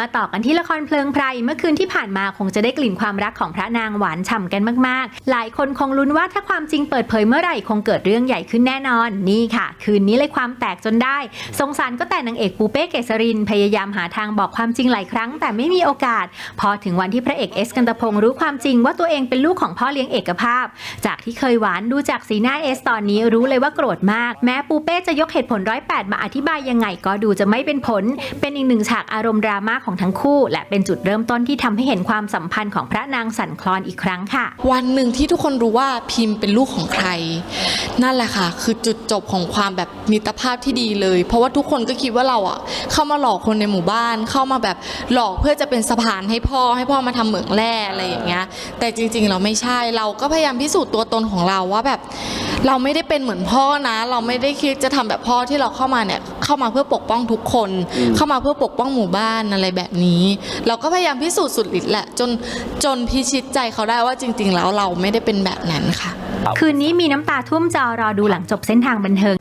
มาต่อกันที่ละครเพลิงไพรเมื่อคืนที่ผ่านมาคงจะได้กลิ่นความรักของพระนางหวานฉ่ำกันมากๆ หลายคนคงลุ้นว่าถ้าความจริงเปิดเผยเมื่อไหร่คงเกิดเรื่องใหญ่ขึ้นแน่นอน นี่ค่ะ คืนนี้เลยความแตกจนได้ สงสารก็แต่นางเอกปูเป้เกษริน พยายามหาทางบอกความจริงหลายครั้ง แต่ไม่มีโอกาส พอถึงวันที่พระเอกเอสกันตพงศ์รู้ความจริงว่าตัวเองเป็นลูกของพ่อเลี้ยงเอกภาพ จากที่เคยหวานดูจากสีหน้าเอสตอนนี้รู้เลยว่าโกรธมาก แม้ปูเป้จะยกเหตุผลร้อยแปดมาอธิบายยังไงก็ดูจะไม่เป็นผล เป็นอีกหนึ่งฉากอารมณ์ดราม่าของทั้งคู่ และเป็นจุดเริ่มต้นที่ทำให้เห็นความสัมพันธ์ของพระนางสันคลอนอีกครั้งค่ะ วันหนึ่งที่ทุกคนรู้ว่าพิมพ์เป็นลูกของใคร นั่นแหละค่ะ คือจุดจบของความแบบมิตรภาพที่ดีเลย เพราะว่าทุกคนก็คิดว่าเราอะ เข้ามาหลอกคนในหมู่บ้าน เข้ามาแบบหลอกเพื่อจะเป็นสะพานให้พ่อให้พ่อมาทำเหมืองแร่อะไรอย่างเงี้ย แต่จริง ๆ เราไม่ใช่เราก็พยายามพิสูจน์ตัวตนของเราว่าแบบ เราไม่ได้เป็นเหมือนพ่อนะ เราไม่ได้คิดจะทำแบบพ่อที่เราเข้ามาเนี่ย เข้ามาเพื่อปกป้องทุกคน เข้ามาเพื่อปกป้องหมู่บ้านอะไรแบบนี้ เราก็พยายามพิสูจน์สุดฤทธิ์แหละจนจนพิชิตใจเขาได้ว่าจริง ๆ แล้วเราไม่ได้เป็นแบบนั้นค่ะ คืนนี้มีน้ำตาท่วมจอรอดูหลังจบเส้นทางบันเทิง